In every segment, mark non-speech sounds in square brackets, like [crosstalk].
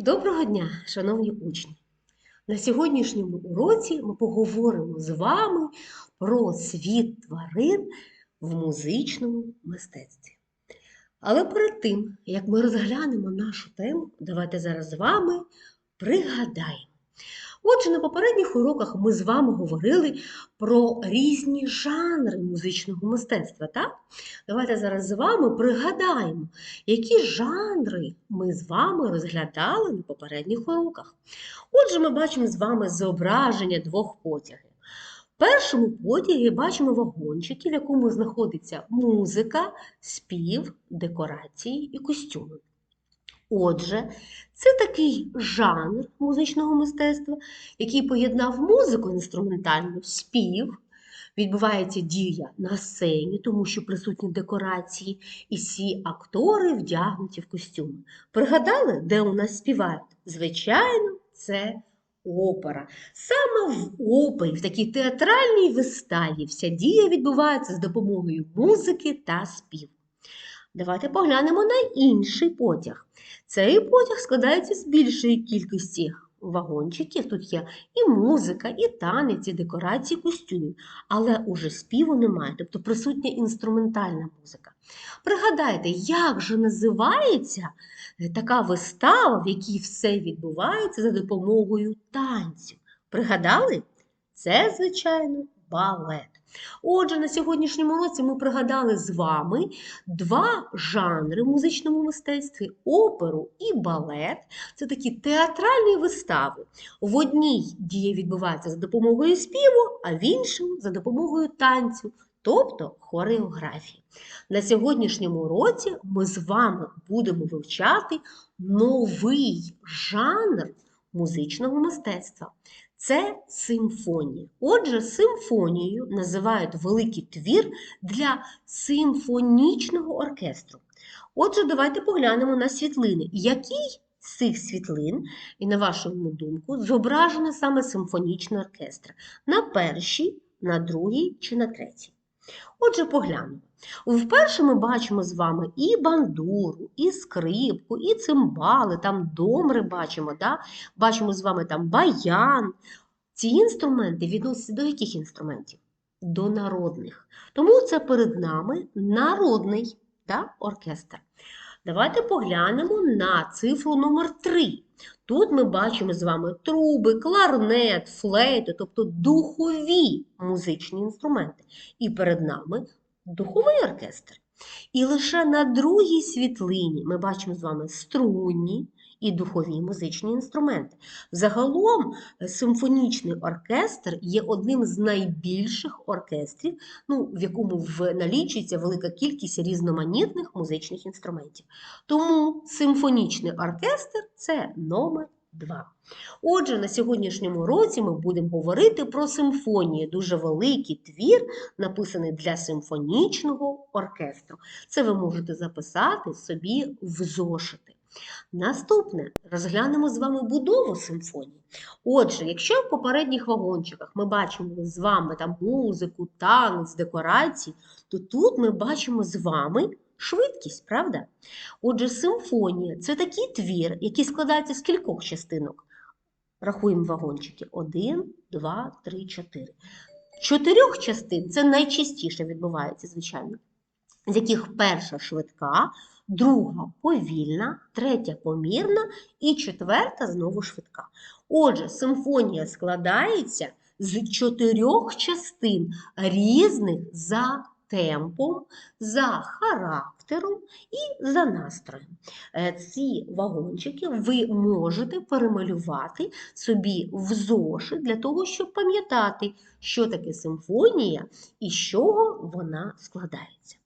Доброго дня, шановні учні! На сьогоднішньому уроці ми поговоримо з вами про світ тварин в музичному мистецтві. Але перед тим, як ми розглянемо нашу тему, давайте зараз з вами пригадаємо. Отже, на попередніх уроках ми з вами говорили про різні жанри музичного мистецтва. Так? Давайте зараз з вами пригадаємо, які жанри ми з вами розглядали на попередніх уроках. Отже, ми бачимо з вами зображення двох потягів. В першому потягі бачимо вагончики, в якому знаходиться музика, спів, декорації і костюми. Отже, це такий жанр музичного мистецтва, який поєднав музику інструментальну, спів. Відбувається дія на сцені, тому що присутні декорації, і всі актори вдягнуті в костюми. Пригадали, де у нас співають? Звичайно, це опера. Саме в опері, в такій театральній виставі, вся дія відбувається з допомогою музики та співу. Давайте поглянемо на інший потяг. Цей потяг складається з більшої кількості вагончиків. Тут є і музика, і танець, і декорації костюмів, але уже співу немає, тобто присутня інструментальна музика. Пригадайте, як же називається така вистава, в якій все відбувається за допомогою танцю? Пригадали? Це, звичайно, балет. Отже, на сьогоднішньому році ми пригадали з вами два жанри в музичному мистецтві оперу і балет. Це такі театральні вистави. В одній дія відбувається за допомогою співу, а в іншому за допомогою танцю, тобто хореографії. На сьогоднішньому році ми з вами будемо вивчати новий жанр музичного мистецтва. Це симфонія. Отже, симфонією називають великий твір для симфонічного оркестру. Отже, давайте поглянемо на світлини. Який з цих світлин, і на вашу думку, зображено саме симфонічний оркестр? На першій, на другій чи на третій? Отже, поглянемо. Вперше ми бачимо з вами і бандуру, і скрипку, і цимбали, там домри бачимо, да? бачимо з вами там баян. Ці інструменти відносяться до яких інструментів? До народних. Тому це перед нами народний да, оркестр. Давайте поглянемо на цифру номер 3. Тут ми бачимо з вами труби, кларнет, флейти, тобто духові музичні інструменти. І перед нами духовий оркестр. І лише на другій світлині ми бачимо з вами струнні і духові музичні інструменти. Загалом симфонічний оркестр є одним з найбільших оркестрів, ну, в якому налічується велика кількість різноманітних музичних інструментів. Тому симфонічний оркестр це номер 2. Отже, на сьогоднішньому році ми будемо говорити про симфонію, дуже великий твір, написаний для симфонічного оркестру. Це ви можете записати собі в зошити. Наступне розглянемо з вами будову симфонії. Отже, якщо в попередніх вагончиках ми бачимо з вами там музику, танець, декорації, то тут ми бачимо з вами швидкість, правда? Отже, симфонія це такий твір, який складається з кількох частинок. Рахуємо вагончики. Один, два, три, чотири. Чотирьох частин це найчастіше відбувається, звичайно, з яких перша швидка, друга повільна, третя помірна і четверта знову швидка. Отже, симфонія складається з чотирьох частин різних за темпом, за характером і за настроєм. Е, ці вагончики ви можете перемалювати собі в зошит для того, щоб пам'ятати, що таке симфонія і з чого вона складається.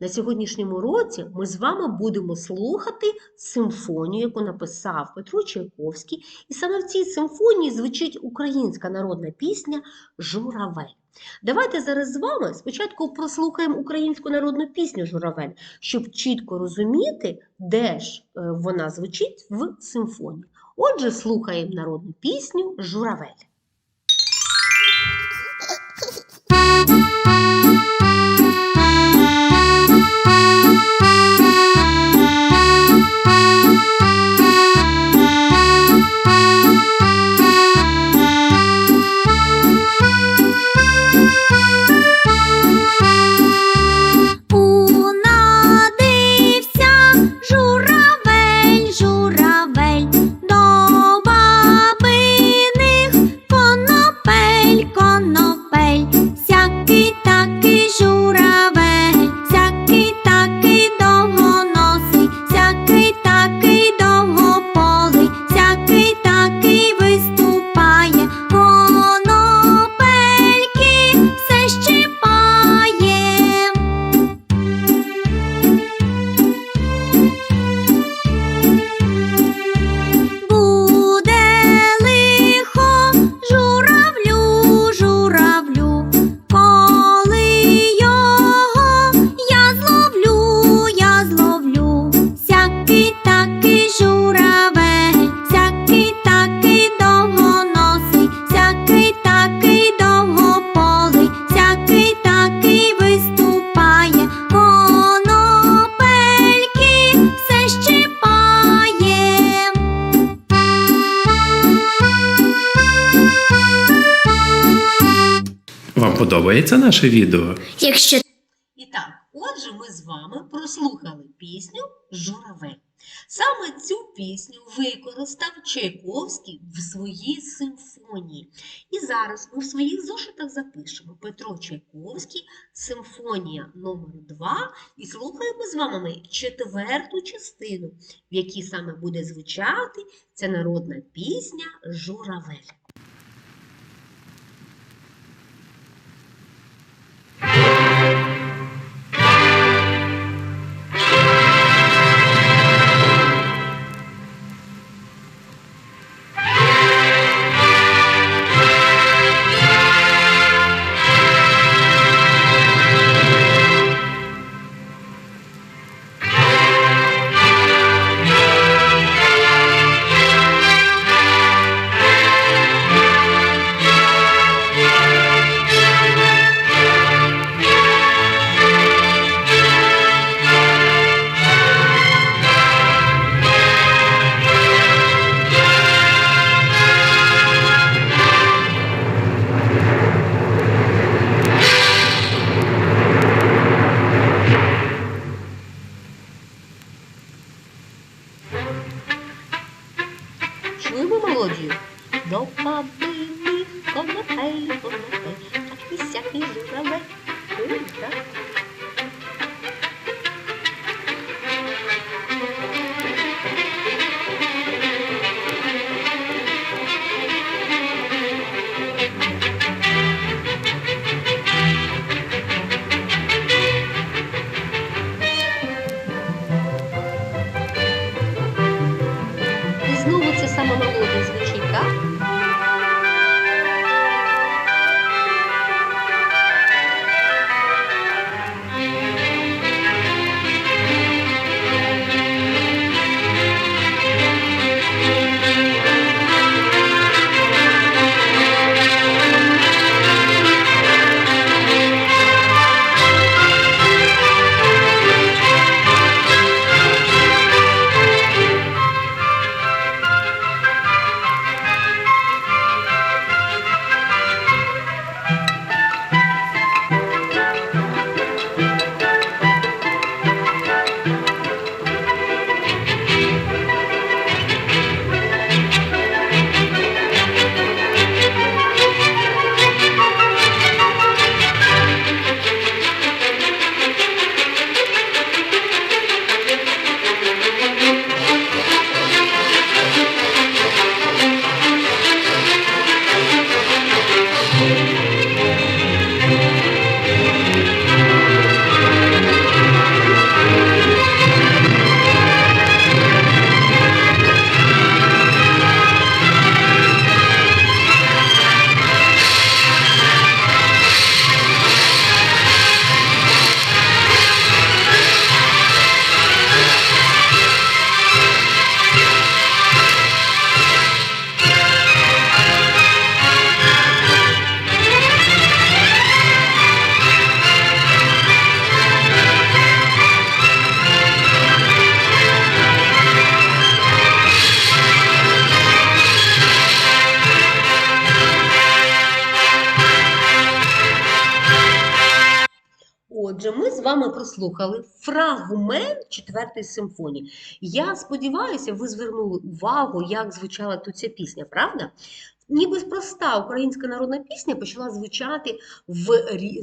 На сьогоднішньому році ми з вами будемо слухати симфонію, яку написав Петро Чайковський. І саме в цій симфонії звучить українська народна пісня Журавель. Давайте зараз з вами спочатку прослухаємо українську народну пісню Журавель, щоб чітко розуміти, де ж е, вона звучить в симфонії. Отже, слухаємо народну пісню Журавель. [laughs] подобається наше відео? Якщо І так, отже, ми з вами прослухали пісню Журавель. Саме цю пісню використав Чайковський в своїй симфонії. І зараз ми в своїх зошитах запишемо Петро Чайковський, симфонія номер 2 і слухаємо з вами четверту частину, в якій саме буде звучати ця народна пісня Журавель. Прослухали фрагмент четвертої симфонії. Я сподіваюся, ви звернули увагу, як звучала тут ця пісня, правда? Ніби проста українська народна пісня почала звучати в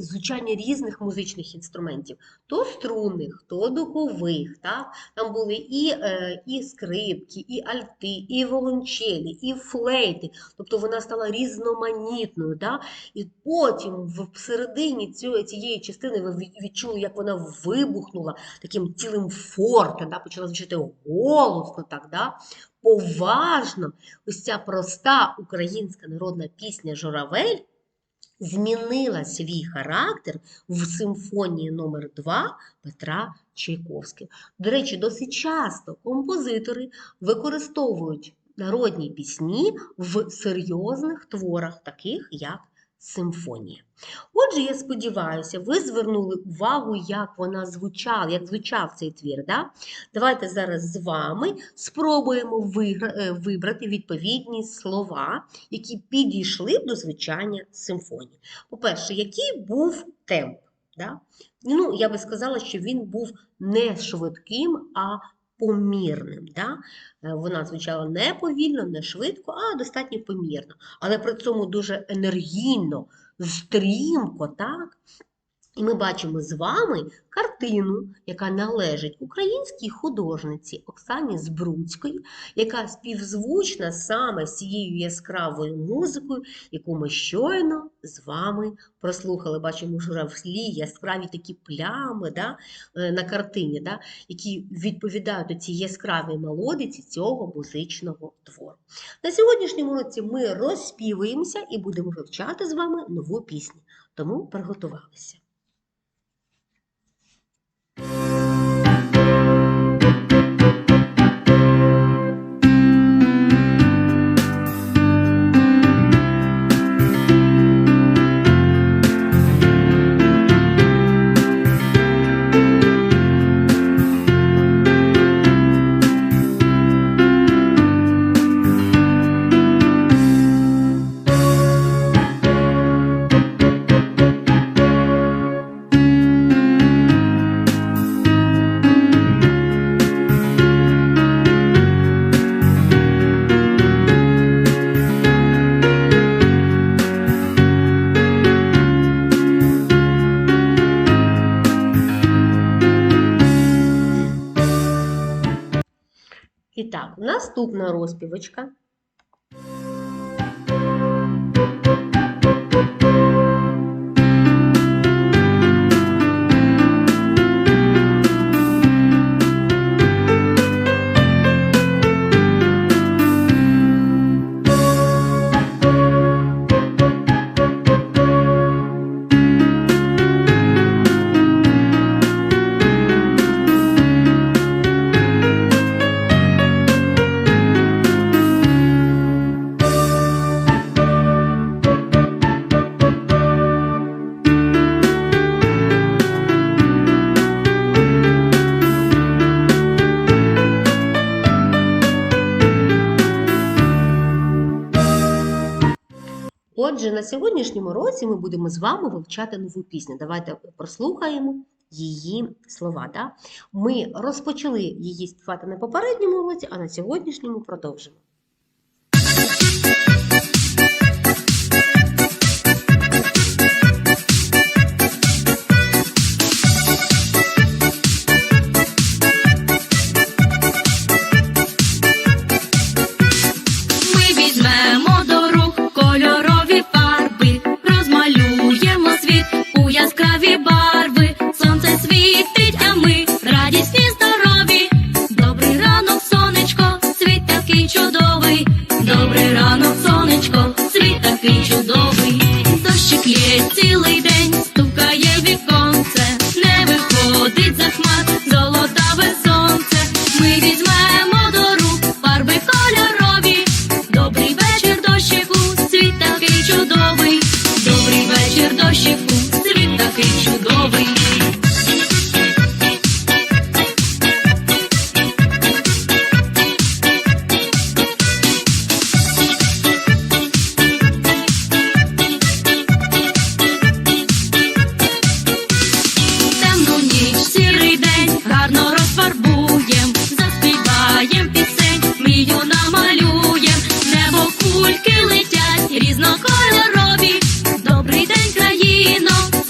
звучанні різних музичних інструментів: то струнних, то духових. Так? Там були і, е, і скрипки, і альти, і волончелі, і флейти. Тобто вона стала різноманітною. Да? І потім в- всередині цього, цієї частини ви відчули, як вона вибухнула таким цілим фортом, почала звучати голосно, так, да? Поважно. Ось ця проста українська народна пісня Журавель змінила свій характер в симфонії номер 2 Петра Чайковського. До речі, досить часто композитори використовують народні пісні в серйозних творах, таких як симфонія. Отже, я сподіваюся, ви звернули увагу, як вона звучала, як звучав цей твір. Да? Давайте зараз з вами спробуємо е, вибрати відповідні слова, які підійшли до звучання симфонії. По-перше, який був темп? Да? Ну, я би сказала, що він був не швидким, а помірним. Да? Е, Вона звучала не повільно, не швидко, а достатньо помірно. Але при цьому дуже енергійно, стрімко, так? І ми бачимо з вами картину, яка належить українській художниці Оксані Збруцької, яка співзвучна саме з цією яскравою музикою, яку ми щойно з вами прослухали. Бачимо, в яскраві такі плями да, е, на картині, да, які відповідають цій яскравій мелодиці цього музичного твору. На сьогоднішньому році ми розспівуємося і будемо вивчати з вами нову пісню. Тому приготувалися. Так, наступна розпівочка. Отже, на сьогоднішньому році ми будемо з вами вивчати нову пісню. Давайте прослухаємо її слова. Да? Ми розпочали її співати на попередньому році, а на сьогоднішньому продовжимо.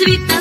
grita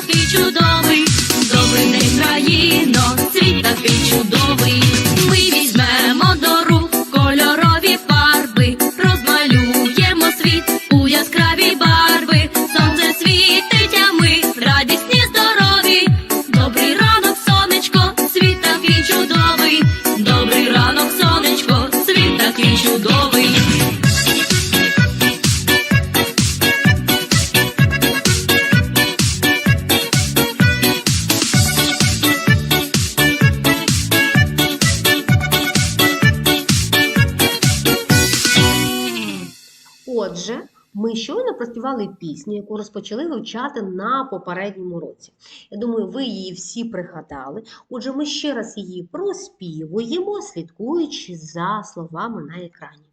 Отже, Ми щойно проспівали пісню, яку розпочали вивчати на попередньому році. Я думаю, ви її всі пригадали. Отже, ми ще раз її проспівуємо, слідкуючи за словами на екрані.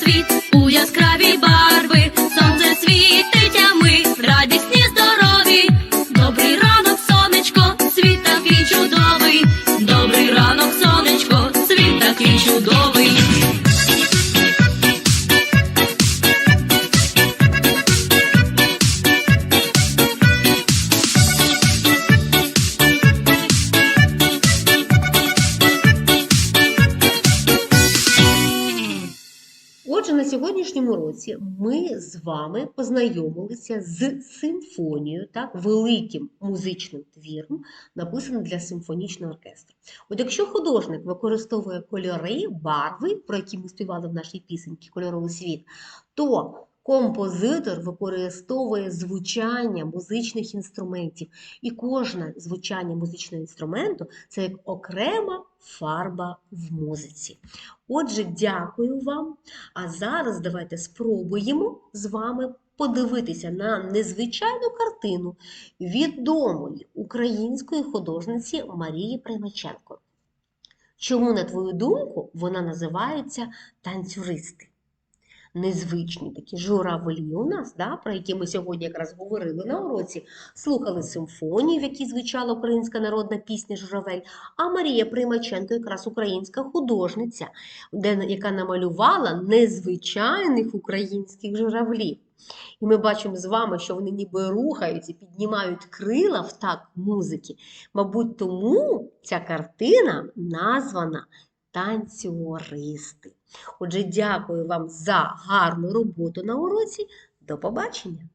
Світ у яскравій барви. Познайомилися з симфонією, так, великим музичним твіром, написаним для симфонічного оркестру. От якщо художник використовує кольори, барви, про які ми співали в нашій пісеньці Кольоровий світ, то композитор використовує звучання музичних інструментів. І кожне звучання музичного інструменту це як окрема фарба в музиці. Отже, дякую вам. А зараз давайте спробуємо з вами подивитися на незвичайну картину відомої української художниці Марії Примаченко. Чому, на твою думку, вона називається танцюристи? Незвичні такі журавлі у нас, да, про які ми сьогодні якраз говорили на уроці, слухали симфонію, в якій звучала українська народна пісня Журавель, а Марія Примаченко якраз українська художниця, де, яка намалювала незвичайних українських журавлів. І ми бачимо з вами, що вони ніби рухаються, піднімають крила в такт музики. Мабуть, тому ця картина названа танцюристи. Отже, дякую вам за гарну роботу на уроці. До побачення!